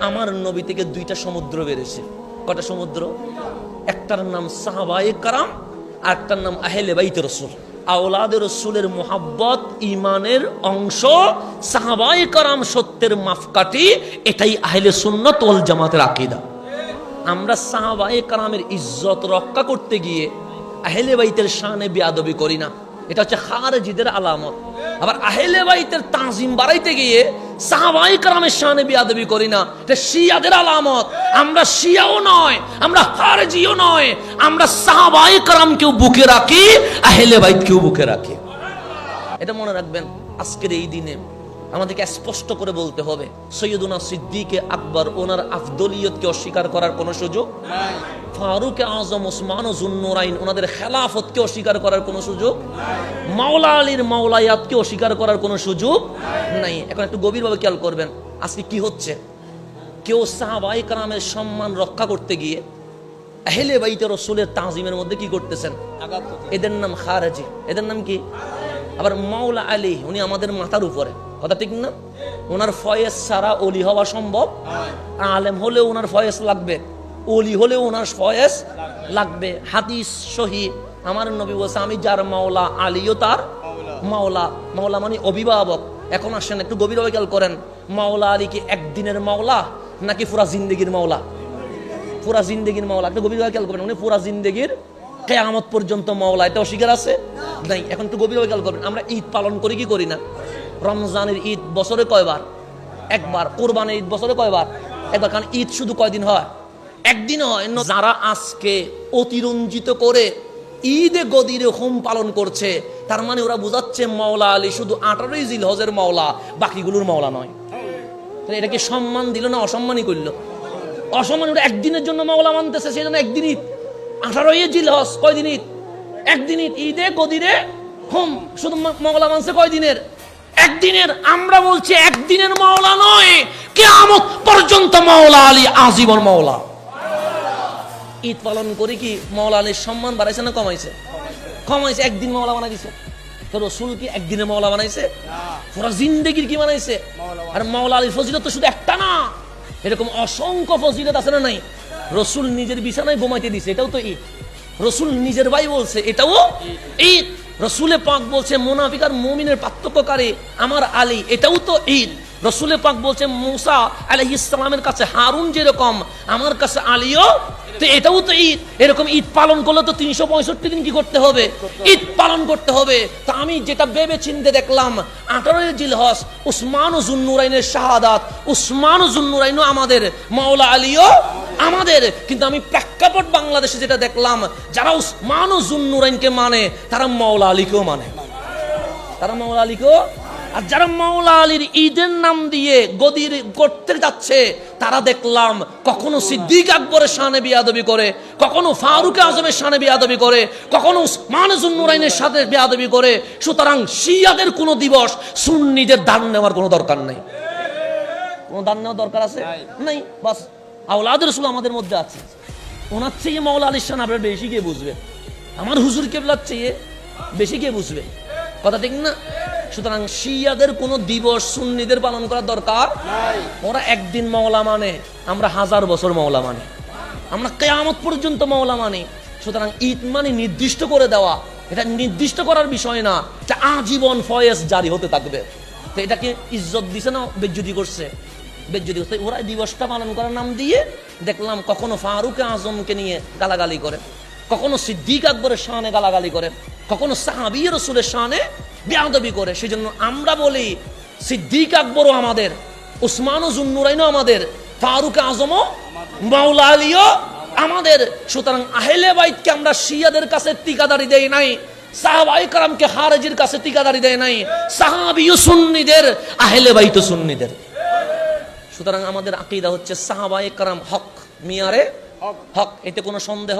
আমার নবী থেকে দুইটা সমুদ্র বেড়েছে। কটা সমুদ্র? একটার নাম সাহাবায়ে কারাম, আর একটার নাম আহেলে বাইতে রসুল। আওলাদের রসুলের মোহাব্বত ইমানের অংশ সাহাবায়ে কারাম সত্যের মাপকাঠি, এটাই আহলে সুন্নত ওয়াল জামাতের আকিদা। আমরা সাহাবায়ে কারামের ইজ্জত রক্ষা করতে গিয়ে আহেলে বাইতের শানে বিয়াদবি করি না। এটা হচ্ছে খারেজিদের আলামত। আবার আহেলে বাইতের তাজিম বাড়াইতে গিয়ে সাহাবাই কারামের শানে বিয়াদবি করি না। এটা শিয়াদের আলামত। আমরা শিয়াও নয়, আমরা হারজিও নয়, আমরা সাহাবাই কারামকেও বুকে রাখি, আহেলে বাইতকেও বুকে রাখি। এটা মনে রাখবেন, আজকের এই দিনে আমাদেরকে স্পষ্ট করে বলতে হবে সৈয়দুনা সিদ্দিকে আকবর ওনার আফদলিয়তকে অস্বীকার করার কোনো সুযোগ ফারুক আজম ওসমান ও জুন্নুরাইন ওনাদের খেলাফতকে অস্বীকার করার কোনো সুযোগ মাওলা আলীর মাওলায়াতকে অস্বীকার করার কোনো সুযোগ নাই। এখন একটু গভীরভাবে খেয়াল করবেন আজকে কি হচ্ছে? কেউ সাহাবাই কালামের সম্মান রক্ষা করতে গিয়ে আহলে বাইতে রসুলের তাজিমের মধ্যে কি করতেছেন? এদের নাম খারাজি এদের নাম কি? আবার মাওলা আলী উনি আমাদের মাথার উপরে। কথা ঠিক না? ওনার ফয়েজ ছাড়া অলি হওয়া সম্ভব? আলেম হলেও ওনার ফয়েজ লাগবে। অলি হলেও ওনার ফয়েজ লাগবে। হাদিস সহি আমার নবী বলছে, আমি যার মাওলা, আলীও তার মাওলা। মাওলা মানে অভিভাবক। এখন আসেন, একটু গভীরভাবে খেয়াল করেন। মাওলা আলী কি একদিনের মাওলা, নাকি পুরা জিন্দগির মাওলা? পুরা জিন্দগির মাওলা। একটু গভীরভাবে খেয়াল করেন, উনি পুরা জিন্দগির কেয়ামত পর্যন্ত মাওলা। এটা অস্বীকার আছে? নাই। এখন একটু গভীরভাবে খেয়াল করবেন আমরা ঈদ পালন করি কি করি না? রমজানের ঈদ বছরে কয়বার? একবার। কোরবানের ঈদ বছরে কয়বার? একবার, কারণ ঈদ শুধু কয়দিন হয়? একদিন হয় যারা আজকে অতিরঞ্জিত করে ঈদে গদিরে হোম পালন করছে, তার মানে ওরা বোঝাচ্ছে মাওলা আলী শুধু আঠারোই জিল হজের মাওলা, বাকিগুলোর মাওলা নয়। তাহলে এটাকে সম্মান দিল না অসম্মানই করল? অসম্মান ওটা একদিনের জন্য মাওলা মানতেছে, সেই জন্য একদিন ঈদ। আঠারোই জিল হজ কয়দিন ঈদ? একদিন ঈদ। ঈদে গদিরে হোম, শুধু মাওলা মানছে কয়দিনের? একদিনের আমরা বলছি একদিনের মাওলা নয়, কেয়ামত পর্যন্ত মাওলা আলী আজীবন মাওলা। ঈদ পালন করে কি মাওলা আলীর সম্মান বাড়াইছে না কমাইছে? কমাইছে, একদিন মাওলা বানাই দিছে তো রসুল কি একদিনে মাওলা বানাইছে? পুরা জিন্দেগির কি বানাইছে? আর মাওলা আলীর ফজিলত তো শুধু একটা না, এরকম অসংখ্য ফজিলত আছে না নাই? রসুল নিজের বিছানায় ঘুমাইতে দিছে, এটাও তো ঈদ। রসুল নিজের ভাই বলছে, এটাও ঈদ। রসুলে পাক বলছে মোনাফিক আর মুমিনের পার্থক্যকারী আমার আলী, এটাও তো ঈদ। রসুলে পাক বলছে, মুসা আলহ ইসলামের কাছে হারুন যেরকম, আমার কাছে আলীও, তো এটাও তো ঈদ। এরকম ঈদ পালন করলে তো তিনশো পঁয়ষট্টি দিন কি করতে হবে? ঈদ পালন করতে হবে। তা আমি যেটা ভেবে চিনতে দেখলাম, আঠারোই জিলহস উসমান জুন্নুরাইনের শাহাদাত, উসমান জুন্নুরাইনও আমাদের, মাওলা আলীও আমাদের কিন্তু আমি প্রেক্ষাপট বাংলাদেশে যেটা দেখলাম যারা উসমান জুন্নুরাইনকে মানে তারা মাওলা আলীকেও মানে। তারা মাওলা আলীকেও? আর যারা মাওলা আলীর ঈদের নাম দিয়ে গদির করতে যাচ্ছে তারা দেখলাম কখনো সিদ্দিক আকবরের শানে বিয়াদবি করে কখনো ফারুক আজমের শানে বিয়াদবি করে কখনো উসমান জুন্নুরাইনের সাথে বিয়াদবি করে। সুতরাং শিয়াদের কোনো দিবস সুন্নিদের দান নেওয়ার কোনো দরকার নেই। কোনো দান নেওয়ার দরকার আছে? নাই বাস। আওলাদ রসুল আমাদের মধ্যে আছে। ওনার চেয়ে মাওলা আলীর শান আপনার বেশি কে বুঝবে? আমার হুজুর কেবলার চেয়ে বেশি কে বুঝবে? কথা ঠিক না? সুতরাং শিয়াদের কোনো দিবস সুন্নিদের পালন করার দরকার ওরা একদিন মাওলা মানে আমরা হাজার বছর মাওলা মানে। আমরা কেয়ামত পর্যন্ত মাওলা মানে। সুতরাং ঈদ মানে নির্দিষ্ট করে দেওয়া। এটা নির্দিষ্ট করার বিষয় না। এটা আজীবন ফয়েজ জারি হতে থাকবে। তো এটাকে ইজ্জত দিছে না বেজ্জুতি করছে? বেজ্জুতি করছে ওরা দিবসটা পালন করার নাম দিয়ে দেখলাম কখনো ফারুক আজমকে নিয়ে গালাগালি করে, কখনো সিদ্দিক আকবরের শানে গালাগালি করে, কখনো সাহাবি রসুলের শানে বেয়াদবি করে। সেই জন্য আমরা বলি, সিদ্দিক আকবরও আমাদের, উসমান ও জুন্নুরাইনও আমাদের, ফারুক আজমও, মাওলা আলীও আমাদের। সুতরাং আহেলে বাইতকে আমরা শিয়াদের কাছে টিকাদারি দেই নাই সাহাবাই কারামকে হারেজির কাছে টিকাদারি দেয় নাই সাহাবিও সুন্নিদের, আহেলে বাইতও সুন্নিদের। সুতরাং আমাদের আকিদা হচ্ছে সাহাবাই কারাম হক মিয়ারে হক। এতে কোনো সন্দেহ?